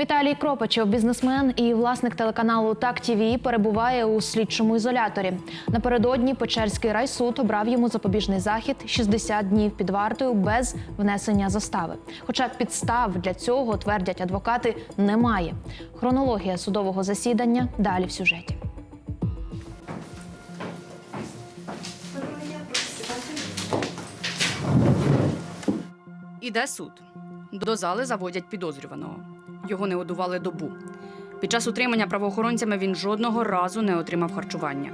Віталій Кропачов, бізнесмен і власник телеканалу Так ТІВІ, перебуває у слідчому ізоляторі. Напередодні Печерський райсуд обрав йому запобіжний захід 60 днів під вартою без внесення застави. Хоча підстав для цього твердять адвокати немає. Хронологія судового засідання далі в сюжеті. Іде суд. До зали заводять підозрюваного. Його не годували добу. Під час утримання правоохоронцями він жодного разу не отримав харчування.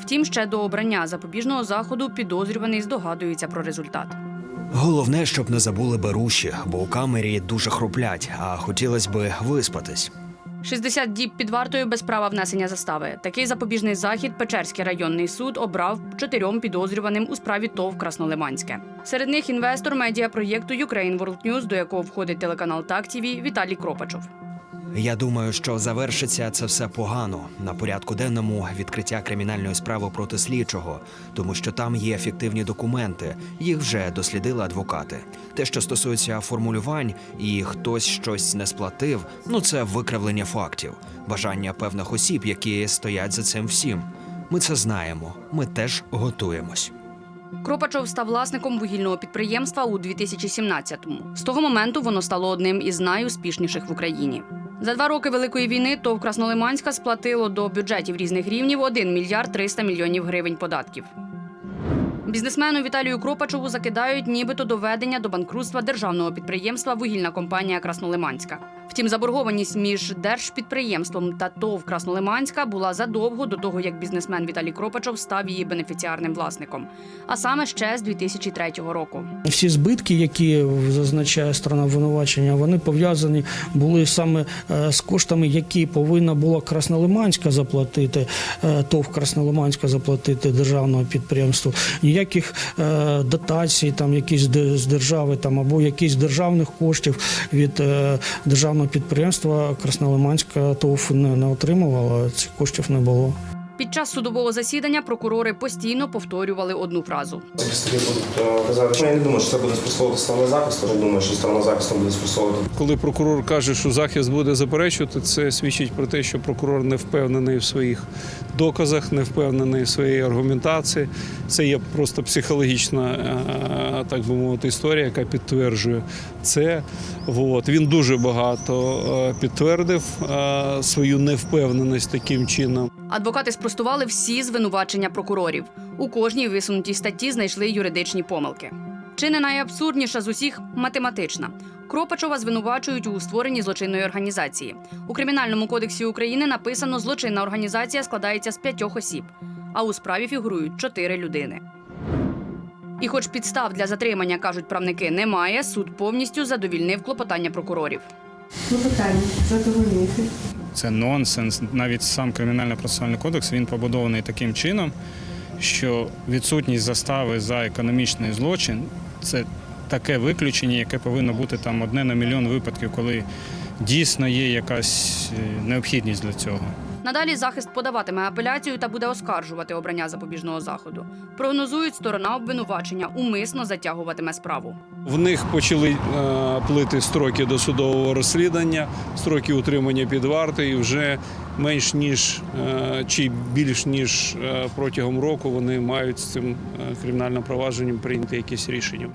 Втім, ще до обрання запобіжного заходу підозрюваний здогадується про результат. Головне, щоб не забули беруші, бо у камері дуже хруплять, а хотілося би виспатись. 60 діб під вартою без права внесення застави. Такий запобіжний захід Печерський районний суд обрав чотирьом підозрюваним у справі ТОВ Краснолиманське. Серед них інвестор медіапроєкту Ukraine World News, до якого входить телеканал Так ТІВІ Віталій Кропачов. Я думаю, що завершиться це все погано. На порядку денному відкриття кримінальної справи проти слідчого, тому що там є ефективні документи. Їх вже дослідили адвокати. Те, що стосується формулювань, і хтось щось не сплатив, ну це викривлення фактів, бажання певних осіб, які стоять за цим всім. Ми це знаємо. Ми теж готуємось. Кропачов став власником вугільного підприємства у 2017-му. З того моменту воно стало одним із найуспішніших в Україні. За два роки великої війни ТОВ Краснолиманська сплатило до бюджетів різних рівнів 1 мільярд 300 мільйонів гривень податків. Бізнесмену Віталію Кропачову закидають нібито доведення до банкрутства державного підприємства Вугільна компанія Краснолиманська. Втім, заборгованість між держпідприємством та ТОВ Краснолиманська була задовго до того, як бізнесмен Віталій Кропачов став її бенефіціарним власником, а саме ще з 2003 року. Всі збитки, які зазначає сторона обвинувачення, вони пов'язані були саме е, з коштами, які повинна була Краснолиманська заплатити, е, ТОВ Краснолиманська заплатити державному підприємству. Ніяких е, дотацій, там якісь з держави, там або якісь державних коштів від державного підприємства Краснолиманська ТОВ не, не отримувала. Цих коштів не було. Під час судового засідання прокурори постійно повторювали одну фразу. Е, казати, що я не думаю, що це буде спростовувати сторона захисту. Я думаю, що сторона захисту буде спростовувати Коли прокурор каже, що захист буде заперечувати, це свідчить про те, що прокурор не впевнений в своїх доказах, не впевнений в своїй аргументації. Це є просто психологічна, е, так би мовити, історія, яка підтверджує це. От. Він дуже багато е, підтвердив е, свою невпевненість таким чином. Адвокати спростували всі звинувачення прокурорів. У кожній висунутій статті знайшли юридичні помилки. Чи не найабсурдніша з усіх математична. Кропачова звинувачують у створенні злочинної організації. У кримінальному кодексі України написано, злочинна організація складається з п'ятьох осіб, а у справі фігурують чотири людини. І, хоч підстав для затримання кажуть правники, немає, суд повністю задовільнив клопотання прокурорів. Клопотання задовольнити. Це нонсенс. Навіть сам кримінально-процесуальний кодекс він побудований таким чином, що відсутність застави за економічний злочин це таке виключення, яке повинно бути там одне на мільйон випадків, коли дійсно є якась е, необхідність для цього. Надалі захист подаватиме апеляцію та буде оскаржувати обрання запобіжного заходу. Прогнозують, сторона обвинувачення умисно затягуватиме справу. В них почали е, плити строки досудового розслідування, строки утримання під вартою, вже менш ніж е, чи більш ніж е, протягом року вони мають з цим кримінальним провадженням прийняти якісь рішення.